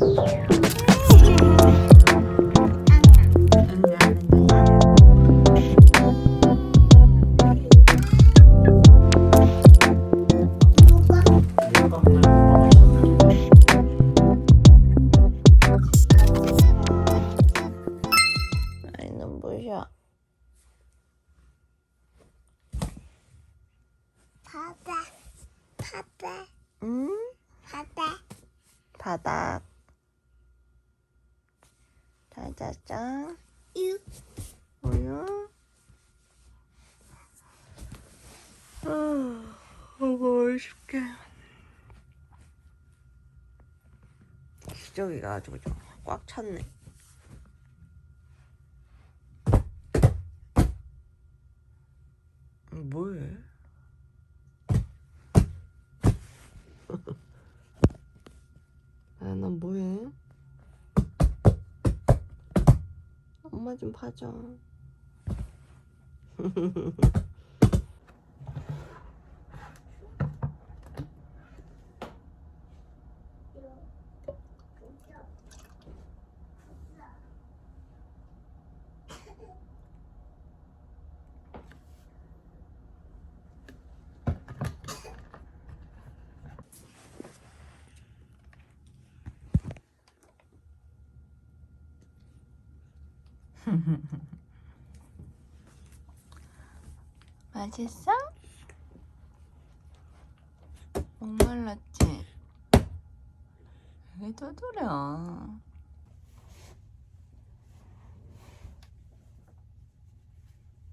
Thank. 유, 우유 아, 먹고 싶게. 기저귀가 아주 그냥 꽉 찼네. 뭐해? 아, 난 뭐해? 엄마 좀 봐줘. 맛있어? 목말랐지? 왜 떠들여?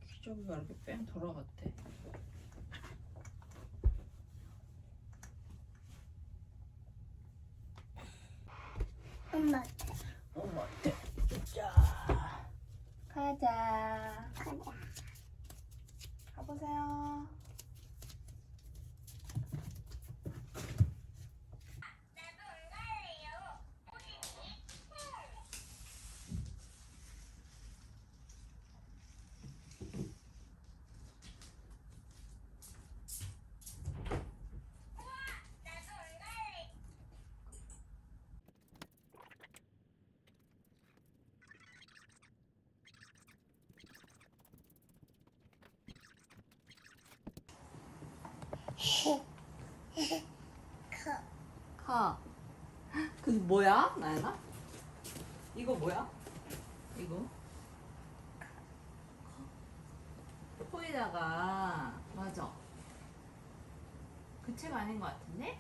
기저귀가 이렇게 뺑 돌아갔대. 엄마, 엄마 어때? 자, 가자. 가자. 가보세요. 커. 가. 그 뭐야, 나연아? 이거 뭐야? 이거? 코에다가 맞아. 그 책 아닌 것 같은데?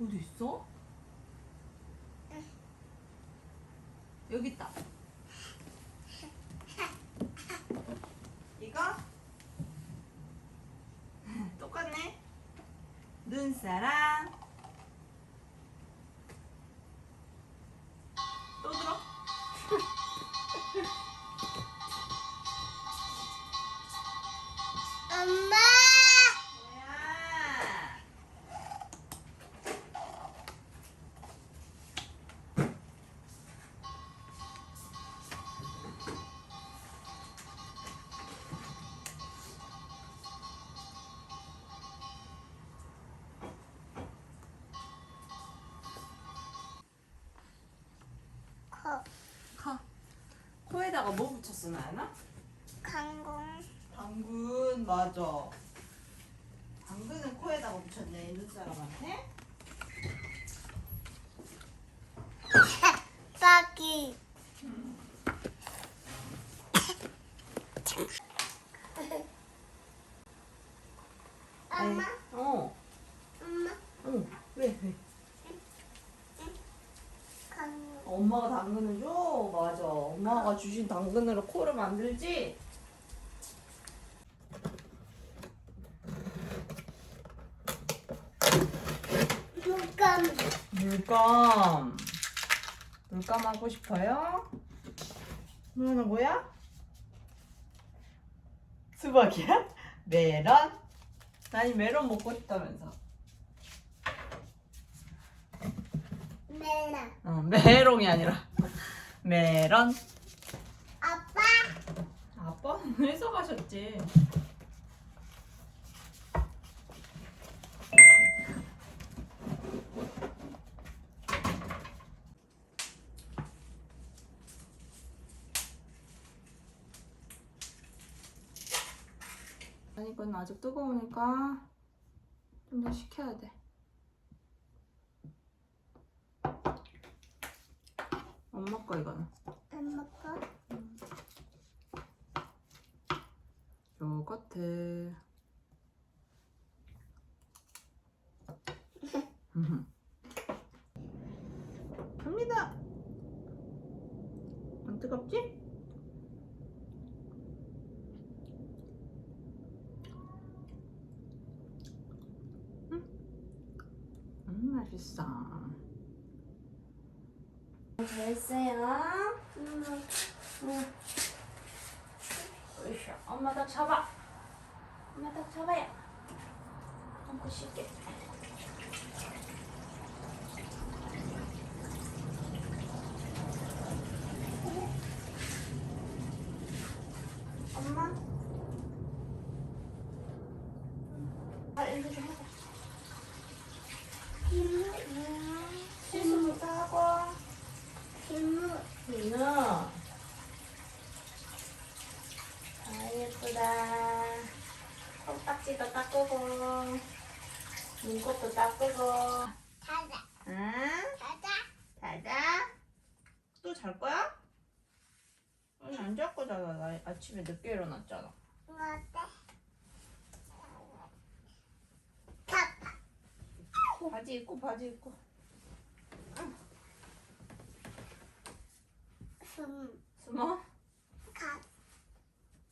어디 있어? 여기 있다. 이거? 똑같네. 눈 사람. 코에다가 뭐 붙였어, 나연아? 강공. 당근 맞아. 당근은 코에다가 붙였네 눈사람한테. 빠기. 엄마, 어. 엄마, 어. 왜 왜? 강공. 엄마가 당근을 줘. 맞아. 엄마가 주신 당근으로 코를 만들지. 물감. 물감. 물감 하고 싶어요? 너는 뭐야? 수박이야? 메론? 난이 메론 먹고 싶다면서. 멜라. 어, 메롱이 아니라 메론. 아빠는 회사 가셨지. 아니 이건 아직 뜨거우니까 좀 더 식혀야 돼. 엄마 거 이거는. 맛있어. 됐어요. 으쌰. 엄마 딱 잡아. 엄마 딱 잡아요. 엄마 쉴게. 엄마. 아, 이거 좀 하자. 실수부터 하고. 김무. 민우. 아, 예쁘다. 콩깍지도 닦고, 눈곱도 닦고. 자자. 응? 자자. 자자. 또 잘 거야? 아니, 안잘 거잖아. 나 아침에 늦게 일어났잖아. 어때? 바지 입고, 바지 입고. 숨. 숨어? 가.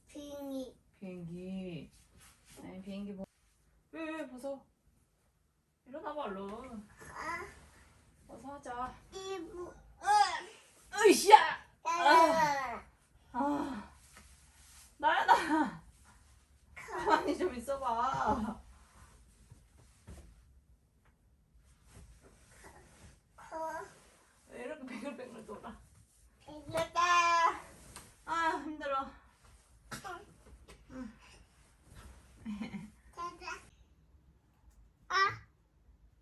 빙이. 비행기. 아니, 비행기 뭐. 왜, 왜, 벗어. 일어나봐, 얼른. 아. 벗어 하자. 이부. 으쌰! 아. 아, 나연아. 가만히 좀 있어봐. 코. 왜 이렇게 뱅글뱅글 돌아? 배기. 됐다. 아, 힘들어. 자자. 아.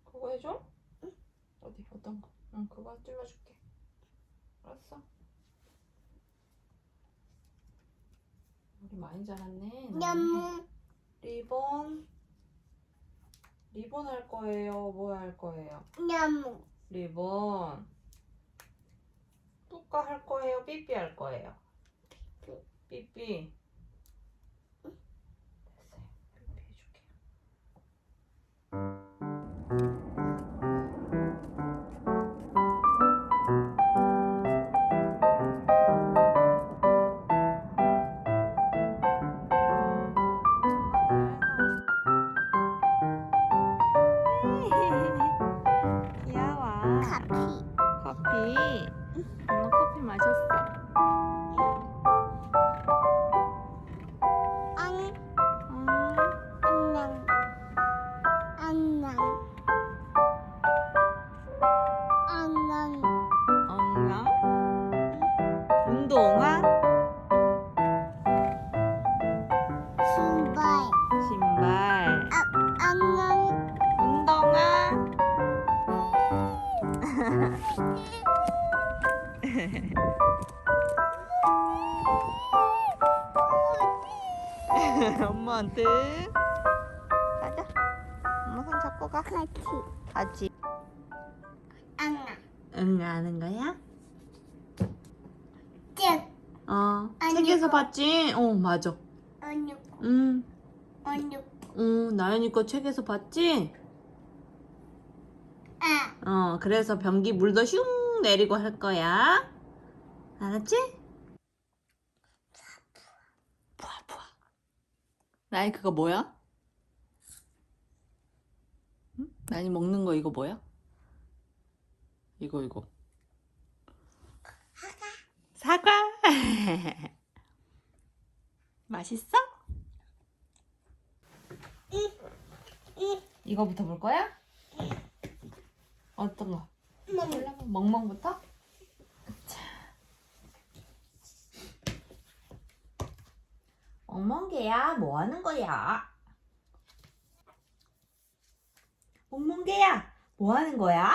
그거 해줘? 어디, 어떤 그거 찔러줄게. 알았어. 우리 많이 자랐네. 냠무. 리본. 리본 할 거예요? 뭐 할 거예요? 냠무. 리본. 뚜까 할 거예요? 삐삐 할 거예요? 삐삐. 엄마한테. 가자. 엄마 손 잡고 가. 같이. 같이. 안녕. 응, 아는 거야? 쭉. 어. 책에서. 봤지? 어, 맞아. 언니. 응. 언니. 응, 나연이 거 책에서 봤지? 아. 어, 그래서 변기 물도 슝 내리고 할 거야. 알았지? 부아, 부아. 나이 그거 뭐야? 응? 나이 먹는 거 이거 뭐야? 이거, 이거. 사과. 맛있어? 응. 이거부터 볼 거야? 어떤 거? 몰라, 멍멍부터? 자. 멍멍개야, 뭐 하는 거야? 멍멍개야, 뭐 하는 거야?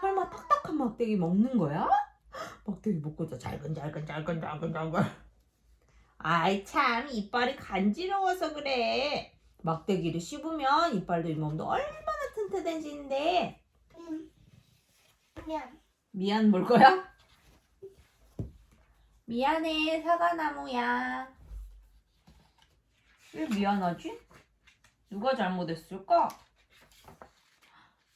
설마 탁탁한 막대기 먹는 거야? 막대기 먹고도 잘근잘근 잘근잘근 잘근 아이 참 이빨이 간지러워서 그래. 막대기를 씹으면 이빨도 잇몸도 얼마나 튼튼해지는데. 음. 면. 미안 뭘 거야? 미안해 사과나무야. 왜 미안하지? 누가 잘못했을까?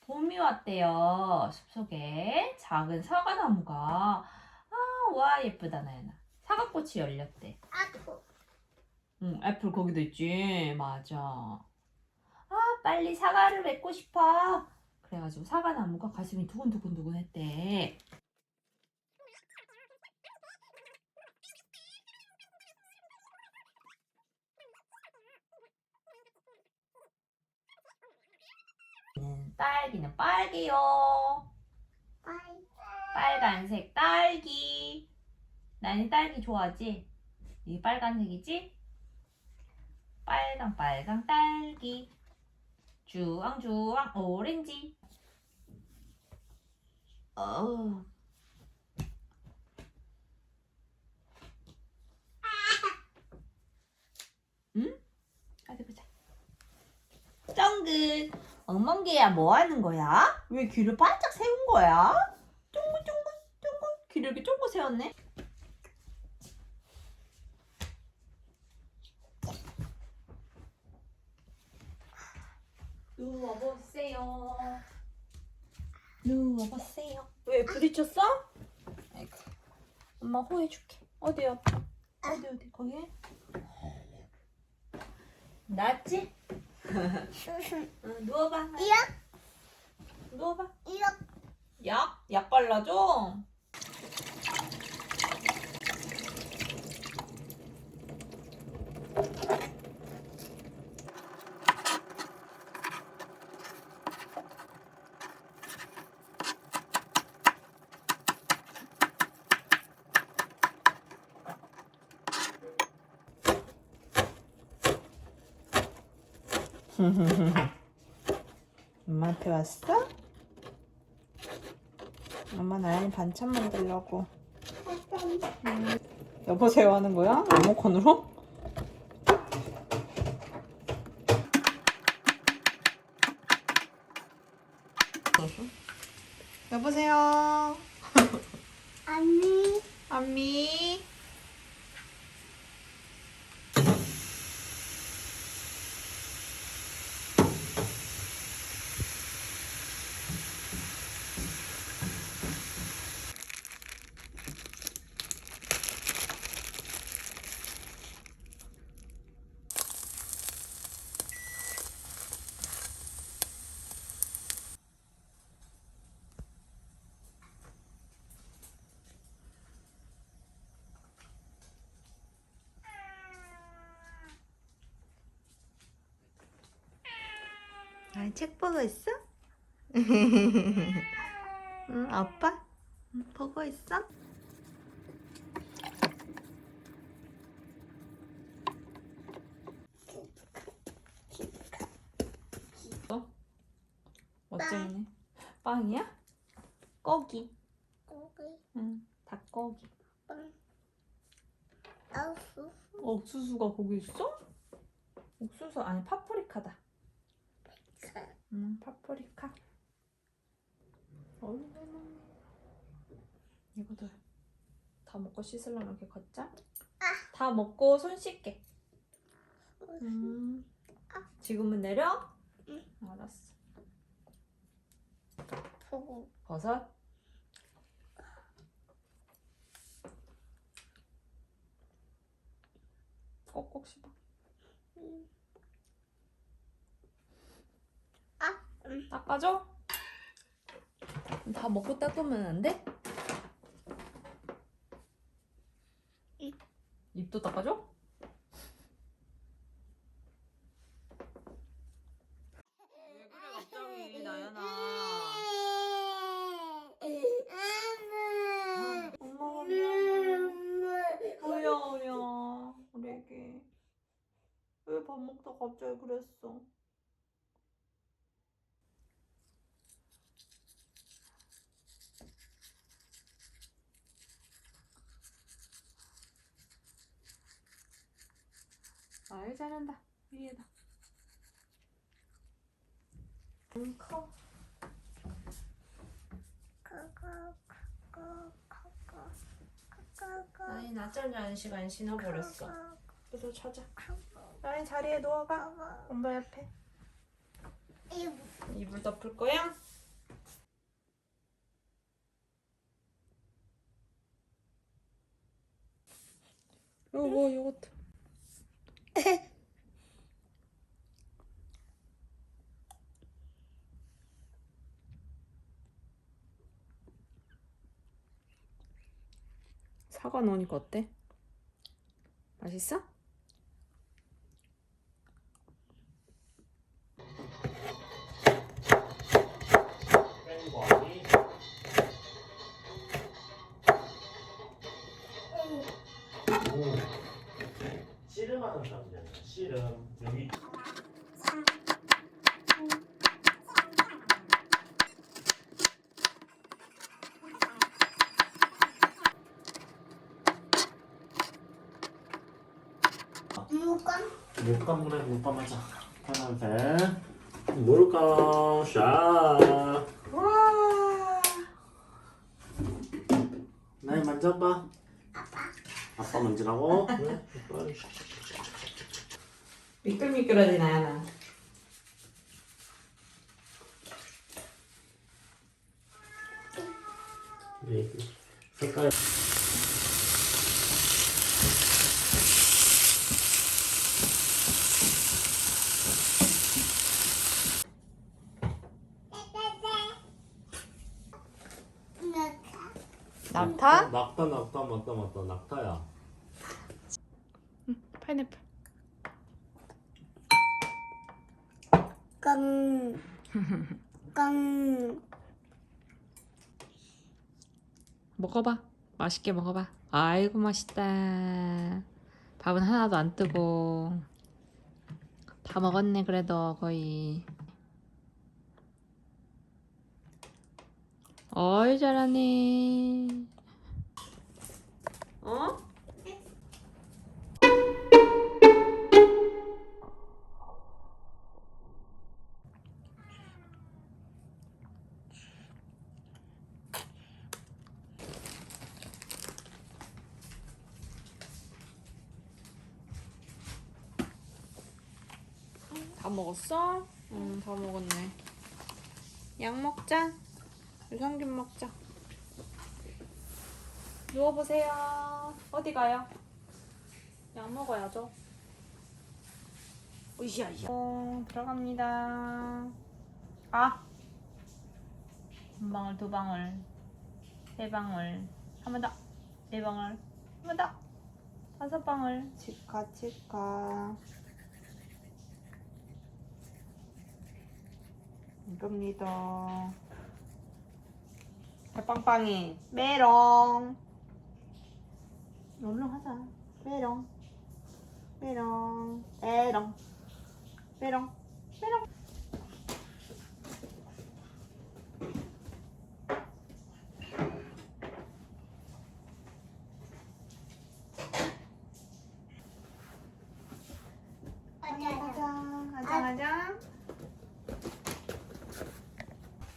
봄이 왔대요. 숲속에 작은 사과나무가 아, 와 예쁘다 나연아. 사과꽃이 열렸대. 아프. 응, 애플 거기도 있지. 맞아. 아, 빨리 사과를 맺고 싶어. 그래가지고 사과나무가 가슴이 두근두근두근 했대. 딸기는 빨개요. 빨간색 딸기. 나니 딸기 좋아하지? 이게 빨간색이지? 빨강 빨강 딸기. 주황 주황 오렌지. 어. 쩡긋. 엉멍개야 뭐 하는 거야? 왜 귀를 바짝 세운 거야? 쫑긋쫑긋 쫑긋 귀를 이렇게 쫑긋 세웠네. 누워보세요. 왜 부딪혔어? 아이고. 엄마 호해줄게. 어디요? 어디 어디 거기? 낫지? 응, 누워봐. 이렇게. 누워봐. 이렇게. 약? 약 발라줘? 엄마한테 왔어? 엄마 나연이 반찬 만들려고 여보세요 하는 거야? 리모컨으로? 여보세요 언니. 안미 아, 책 보고 있어? 응, 아빠? 응, 보고 있어? 어? 멋쟁이네. 빵이야? 꺼기. 고기. 응, 닭꺼기. 빵. 아우. 옥수수가 거기 있어? 옥수수 아니 파프리카다. 음, 파프리카. 얼마나 이거도 다 먹고 씻으려면 이렇게 걷자. 다 먹고 손 씻게. 음. 지금은 내려? 응. 알았어. 보고. 버섯. 꼭꼭 씹어. 아. 음. 닦아줘? 다 먹고 닦으면 안 돼? 응. 입도 닦아줘? 왜 그래 갑자기 나연아 엄마가 미안해 뭐야 뭐야 우리 애기 왜 밥 먹다 갑자기 그랬어 잘한다. 위에다. 응, 커. 아니 낮잠 자는 시간 지나버렸어. 그래서 찾아. 아니 자리에 누워가. 엄마 옆에. 이불 덮을 거야? 요거 요거트. 사과 넣으니까 어때? 맛있어? 물감? 물감 물에 물감 하자. 파란색 물감 샤. 와. 나이 만져봐 아빠. 아빠 만지라고? 그래 미끌미끌하지 나야나. 네, 색깔 낙타? 낙타 낙타 맞다 맞다 낙타야 파인애플. 깡. 깡. 먹어봐. 맛있게 먹어봐. 아이고 맛있다. 밥은 하나도 안 뜨고. 다 먹었네 그래도 거의. 어이 잘하네. 어? 다 먹었어? 응, 다 먹었네. 약 먹자. 유산균 먹자. 누워보세요. 어디 가요? 약 먹어야죠. 으쌰 으쌰. 어, 들어갑니다. 아! 한 방울, 두 방울, 세 방울, 한 번 더, 네 방울, 한 번 더, 다섯 방울. 치카, 치카. 이겁니다. 빵빵이 메롱. 얼른 하자. 메롱. 메롱. 메롱. 메롱. 메롱. 아장 아장 아장.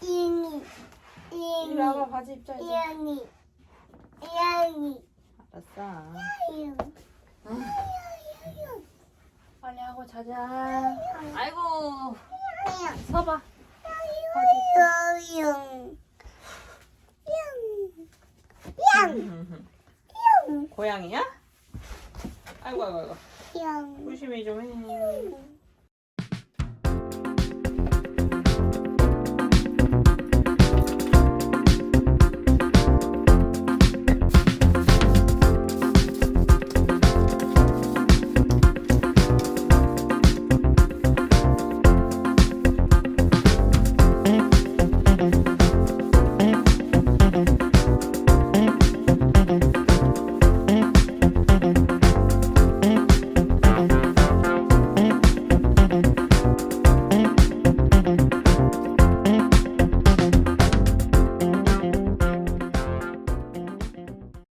이니. 이리. 와봐 바지 입자 이제. 이니. 이니. 알았어. 이니. 빨리 하고 자자. 아이고 서봐. 양. 양. 고양이야? 아이고 아이고 아이고. 양. 조심히 좀 해.